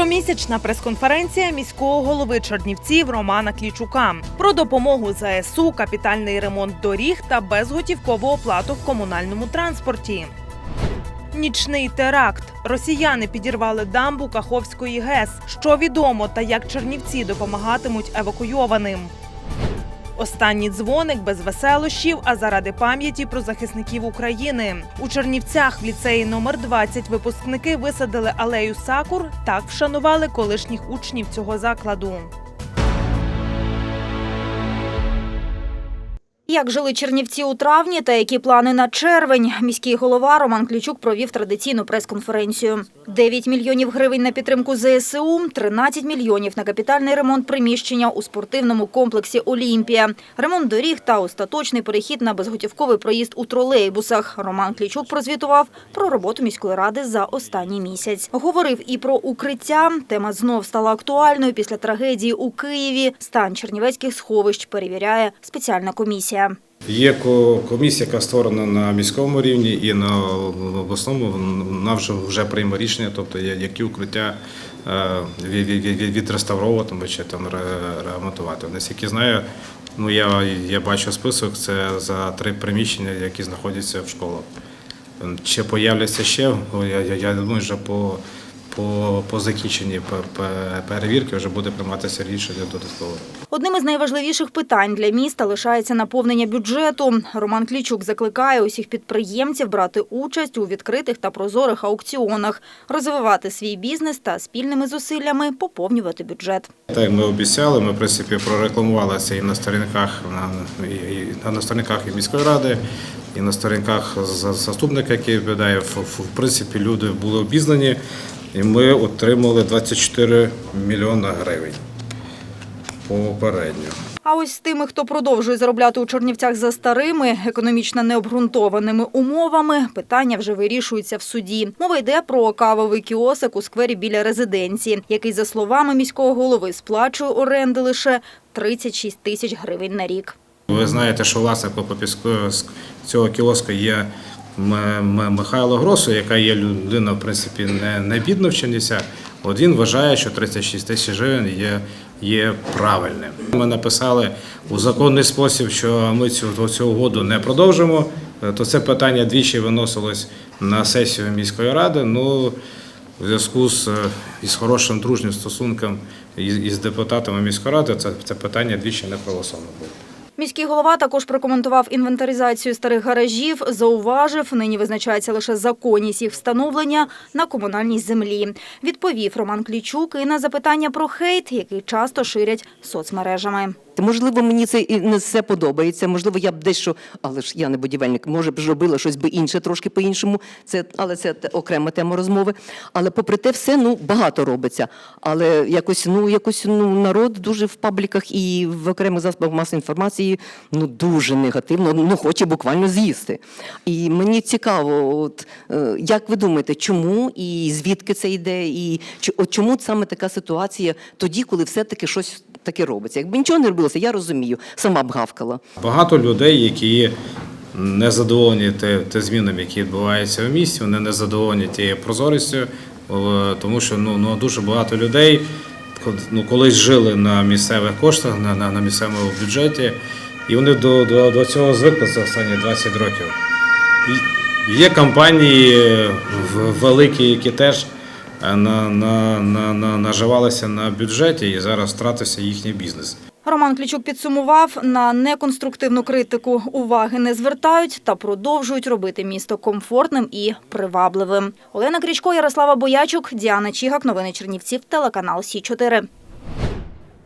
Щомісячна прес-конференція міського голови Чернівців Романа Клічука про допомогу ЗСУ, капітальний ремонт доріг та безготівкову оплату в комунальному транспорті. Нічний теракт. Росіяни підірвали дамбу Каховської ГЕС. Що відомо та як Чернівці допомагатимуть евакуйованим. Останній дзвоник без веселощів, а заради пам'яті про захисників України. У Чернівцях в ліцеї номер 20 випускники висадили алею сакур. Так вшанували колишніх учнів цього закладу. Як жили чернівці у травні та які плани на червень? Міський голова Роман Клічук провів традиційну прес-конференцію. 9 мільйонів гривень на підтримку ЗСУ, 13 мільйонів на капітальний ремонт приміщення у спортивному комплексі Олімпія, ремонт доріг та остаточний перехід на безготівковий проїзд у тролейбусах. Роман Клічук прозвітував про роботу міської ради за останній місяць. Говорив і про укриття. Тема знов стала актуальною після трагедії у Києві. Стан чернівецьких сховищ перевіряє спеціальна комісія. Є комісія, яка створена на міському рівні і на обласному вона вже вже прийме рішення, тобто які укриття е, від- від- від- відреставровувати чи там ремонтувати. Наскільки знаю, ну я, я бачу список, це за три приміщення, які знаходяться в школах. Чи появляться ще? Я, я, я думаю, що по, по, по закінченні пе- пе- перевірки вже буде прийматися рішення додатково. Одним із найважливіших питань для міста лишається наповнення бюджету. Роман Клічук закликає усіх підприємців брати участь у відкритих та прозорих аукціонах, розвивати свій бізнес та спільними зусиллями поповнювати бюджет. Так ми обіцяли, ми в принципі прорекламували це і на сторінках на, і, на сторінках і міської ради, і на сторінках заступника, який відповідає. В принципі, люди були обізнані, і ми отримали 24 мільйона гривень попередньо. А ось з тими, хто продовжує заробляти у Чернівцях за старими, економічно необґрунтованими умовами, питання вже вирішуються в суді. Мова йде про кавовий кіосик у сквері біля резиденції, який, за словами міського голови, сплачує оренди лише 36 тисяч гривень на рік. Ви знаєте, що власником попіску цього кіоску є М- М- Михайло Гросу, яка є людина, в принципі, не, не бідна в От він вважає, що 36 тисяч гривень є, є правильним. Ми написали у законний спосіб, що ми цю, цю угоду не продовжимо. Е, То це питання двічі виносилось на сесію міської ради. Ну, в зв'язку з е, із хорошим дружнім стосунком із, із депутатами міської ради, це, це питання двічі не проголосовано було. Міський голова також прокоментував інвентаризацію старих гаражів, зауважив, нині визначається лише законність їх встановлення на комунальній землі. Відповів Роман Клічук і на запитання про хейт, який часто ширять соцмережами. Можливо, мені це і не все подобається. Можливо, я б дещо, але ж я не будівельник, може б зробила щось би інше, трошки по-іншому. Це, але це окрема тема розмови. Але попри те, все ну багато робиться. Але якось ну якось ну народ дуже в пабліках і в окремих засобах масової інформації ну дуже негативно, ну хоче буквально з'їсти. І мені цікаво, от е, як ви думаєте, чому і звідки це йде, і от чому саме така ситуація тоді, коли все-таки щось таке робиться? Якби нічого не робилося, я розумію, сама б гавкала. Багато людей, які не задоволені те, змінами, які відбуваються в місті, вони не задоволені тією прозорістю, тому що ну, ну, дуже багато людей ну, колись жили на місцевих коштах, на, на, на місцевому бюджеті, і вони до, до, до цього звикли за останні 20 років. Є компанії великі, які теж на, на, на, на, наживалися на бюджеті і зараз втратився їхній бізнес. Роман Клічук підсумував, на неконструктивну критику уваги не звертають та продовжують робити місто комфортним і привабливим. Олена Крічко, Ярослава Боячук, Діана Чігак. Новини Чернівців. Телеканал Сі 4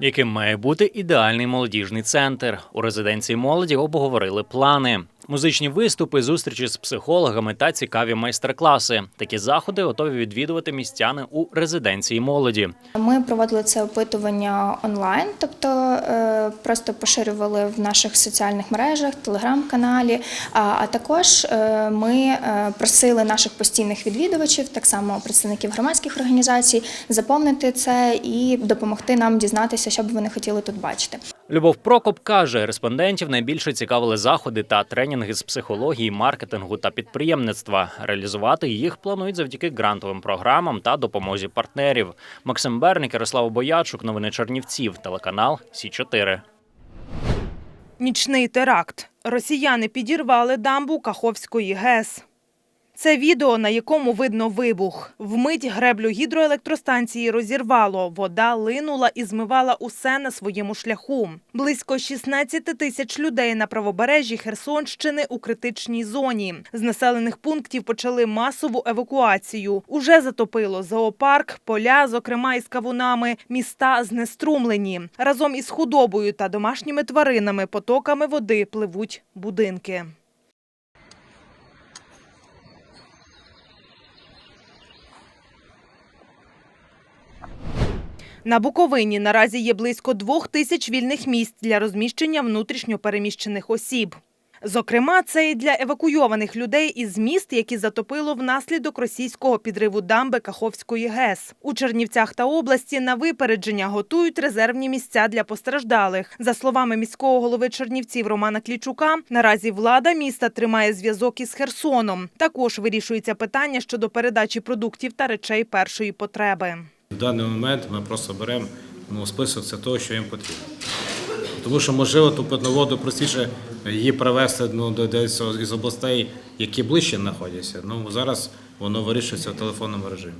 яким має бути ідеальний молодіжний центр. У резиденції молоді обговорили плани. Музичні виступи, зустрічі з психологами та цікаві майстер-класи. Такі заходи готові відвідувати містяни у резиденції молоді. Ми проводили це опитування онлайн, тобто е, просто поширювали в наших соціальних мережах, телеграм-каналі. А, також е, ми е, просили наших постійних відвідувачів, так само представників громадських організацій, заповнити це і допомогти нам дізнатися, що б вони хотіли тут бачити. Любов Прокоп каже, респондентів найбільше цікавили заходи та тренінги з психології, маркетингу та підприємництва. Реалізувати їх планують завдяки грантовим програмам та допомозі партнерів. Максим Берник, Ярослав Боячук, новини Чернівців, телеканал Сі 4 Нічний теракт. Росіяни підірвали дамбу Каховської ГЕС. Це відео, на якому видно вибух. Вмить греблю гідроелектростанції розірвало. Вода линула і змивала усе на своєму шляху. Близько 16 тисяч людей на правобережжі Херсонщини у критичній зоні. З населених пунктів почали масову евакуацію. Уже затопило зоопарк, поля, зокрема із кавунами, міста знеструмлені. Разом із худобою та домашніми тваринами потоками води пливуть будинки. На Буковині наразі є близько двох тисяч вільних місць для розміщення внутрішньо переміщених осіб. Зокрема, це і для евакуйованих людей із міст, які затопило внаслідок російського підриву дамби Каховської ГЕС. У Чернівцях та області на випередження готують резервні місця для постраждалих. За словами міського голови Чернівців Романа Клічука, наразі влада міста тримає зв'язок із Херсоном. Також вирішується питання щодо передачі продуктів та речей першої потреби. В даний момент ми просто беремо ну, список це того, що їм потрібно. Тому що, можливо, ту питну воду простіше її привезти ну, десь із областей, які ближче знаходяться. Ну, зараз воно вирішується в телефонному режимі.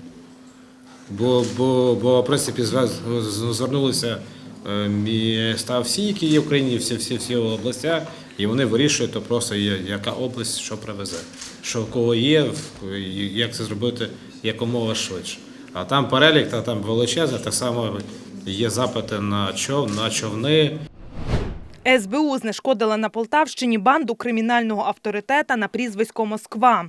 Бо, бо, бо в принципі, звернулися е, міста всі, які є в Україні, всі, всі, всі областя, і вони вирішують, то просто яка область що привезе, що в кого є, як це зробити якомога швидше. А там перелік, та там величезний, так само є запити на човн, на човни. СБУ знешкодила на Полтавщині банду кримінального авторитета на прізвисько Москва.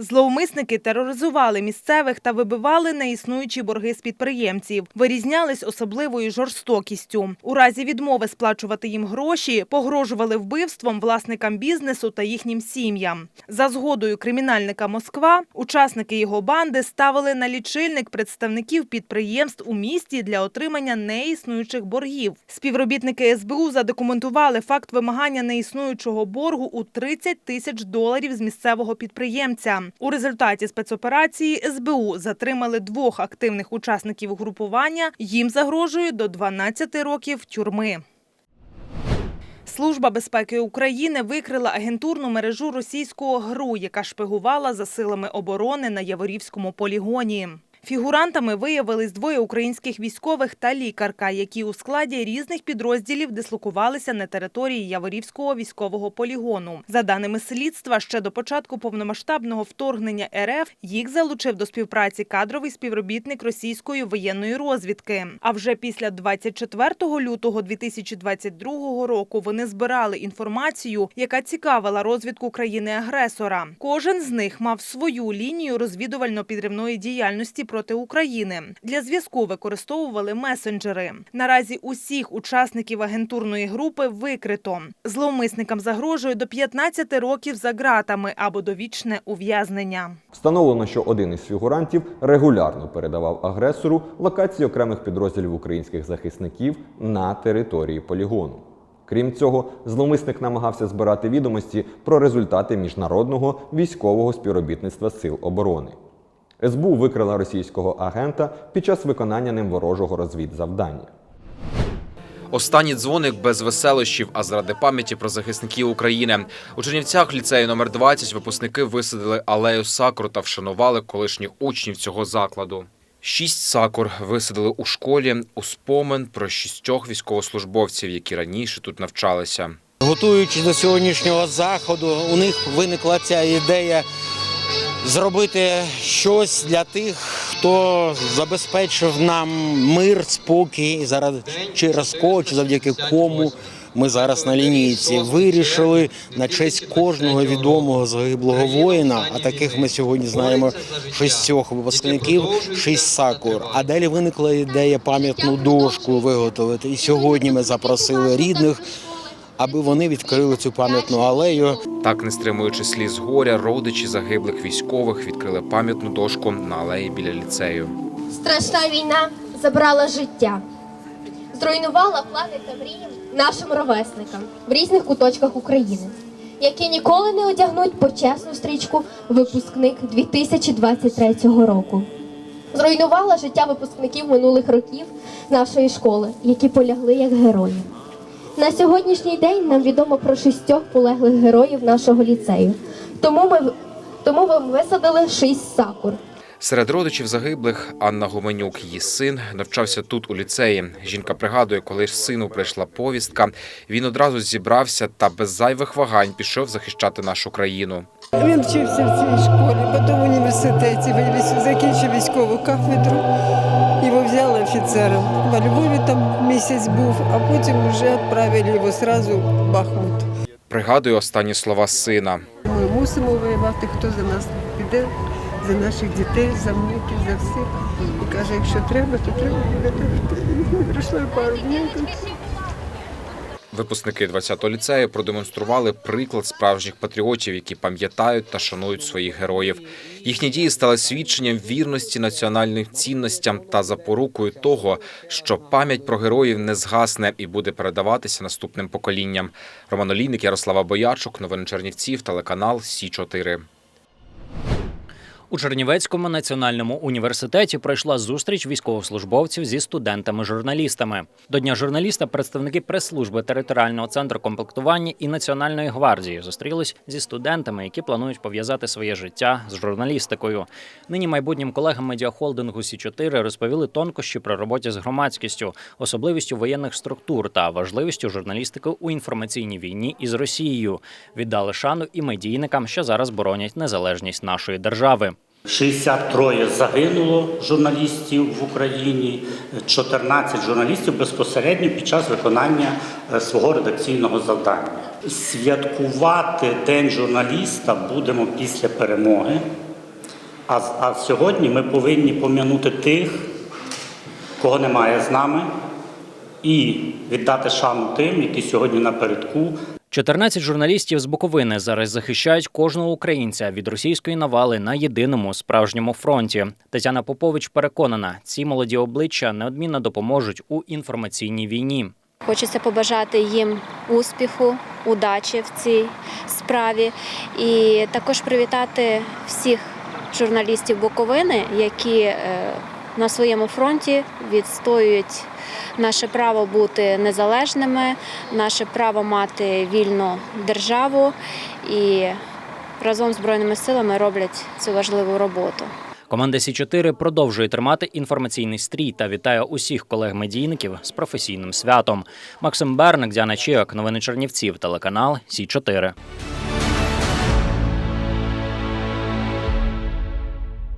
Зловмисники тероризували місцевих та вибивали неіснуючі борги з підприємців. Вирізнялись особливою жорстокістю. У разі відмови сплачувати їм гроші погрожували вбивством власникам бізнесу та їхнім сім'ям. За згодою кримінальника Москва учасники його банди ставили на лічильник представників підприємств у місті для отримання неіснуючих боргів. Співробітники СБУ задокументували факт вимагання неіснуючого боргу у 30 тисяч доларів з місцевого підприємця. У результаті спецоперації СБУ затримали двох активних учасників групування. Їм загрожує до 12 років тюрми. Служба безпеки України викрила агентурну мережу російського ГРУ, яка шпигувала за силами оборони на Яворівському полігоні. Фігурантами виявились двоє українських військових та лікарка, які у складі різних підрозділів дислокувалися на території Яворівського військового полігону. За даними слідства, ще до початку повномасштабного вторгнення РФ їх залучив до співпраці кадровий співробітник російської воєнної розвідки. А вже після 24 лютого 2022 року вони збирали інформацію, яка цікавила розвідку країни-агресора. Кожен з них мав свою лінію розвідувально-підривної діяльності проти України. Для зв'язку використовували месенджери. Наразі усіх учасників агентурної групи викрито. Зловмисникам загрожує до 15 років за ґратами або довічне ув'язнення. Встановлено, що один із фігурантів регулярно передавав агресору локації окремих підрозділів українських захисників на території полігону. Крім цього, зловмисник намагався збирати відомості про результати міжнародного військового співробітництва сил оборони. СБУ викрила російського агента під час виконання ним ворожого розвідзавдання. Останній дзвоник без веселощів, а заради пам'яті про захисників України. У Чернівцях ліцею номер 20 випускники висадили алею сакур та вшанували колишніх учнів цього закладу. Шість сакур висадили у школі у спомин про шістьох військовослужбовців, які раніше тут навчалися. Готуючись до сьогоднішнього заходу, у них виникла ця ідея зробити щось для тих, хто забезпечив нам мир, спокій, заради через кого чи завдяки кому. Ми зараз на лінійці вирішили на честь кожного відомого загиблого воїна. А таких ми сьогодні знаємо шістьох випускників, шість сакур. А далі виникла ідея пам'ятну дошку виготовити. І сьогодні ми запросили рідних, аби вони відкрили цю пам'ятну алею. Так, не стримуючи сліз горя, родичі загиблих військових відкрили пам'ятну дошку на алеї біля ліцею. Страшна війна забрала життя. зруйнувала плани та мрії нашим ровесникам в різних куточках України, які ніколи не одягнуть почесну стрічку випускник 2023 року. Зруйнувала життя випускників минулих років нашої школи, які полягли як герої. На сьогоднішній день нам відомо про шістьох полеглих героїв нашого ліцею. Тому ми, тому ми висадили шість сакур. Серед родичів загиблих Анна Гуменюк, її син, навчався тут у ліцеї. Жінка пригадує, коли ж сину прийшла повістка, він одразу зібрався та без зайвих вагань пішов захищати нашу країну. Він вчився в цій школі, потім в університеті закінчив військову кафедру. Офіцером. Во Львові там місяць був, а потім вже відправили його одразу в Бахмут. Пригадую останні слова сина. Ми мусимо воювати, хто за нас піде, за наших дітей, за внуків, за всіх. І каже, якщо треба, то треба. Пройшло пару днів. Випускники 20-го ліцею продемонстрували приклад справжніх патріотів, які пам'ятають та шанують своїх героїв. Їхні дії стали свідченням вірності національним цінностям та запорукою того, що пам'ять про героїв не згасне і буде передаватися наступним поколінням. Роман Олійник, Ярослава Боячук, новини Чернівців, телеканал Сі 4 У Чернівецькому національному університеті пройшла зустріч військовослужбовців зі студентами-журналістами. До дня журналіста представники прес-служби територіального центру комплектування і Національної гвардії зустрілись зі студентами, які планують пов'язати своє життя з журналістикою. Нині майбутнім колегам медіахолдингу Сі 4 розповіли тонкощі при роботі з громадськістю, особливістю воєнних структур та важливістю журналістики у інформаційній війні із Росією. Віддали шану і медійникам, що зараз боронять незалежність нашої держави. 63 загинуло журналістів в Україні, 14 журналістів безпосередньо під час виконання е, свого редакційного завдання. Святкувати День журналіста будемо після перемоги. А, а сьогодні ми повинні пом'янути тих, кого немає з нами, і віддати шану тим, які сьогодні напередку 14 журналістів з Буковини зараз захищають кожного українця від російської навали на єдиному справжньому фронті. Тетяна Попович переконана, ці молоді обличчя неодмінно допоможуть у інформаційній війні. Хочеться побажати їм успіху, удачі в цій справі і також привітати всіх журналістів Буковини, які е, на своєму фронті відстоюють наше право бути незалежними, наше право мати вільну державу і разом з збройними силами роблять цю важливу роботу. Команда Сі 4 продовжує тримати інформаційний стрій та вітає усіх колег-медійників з професійним святом. Максим Берник, Діана Чіак, новини Чернівців, телеканал Сі 4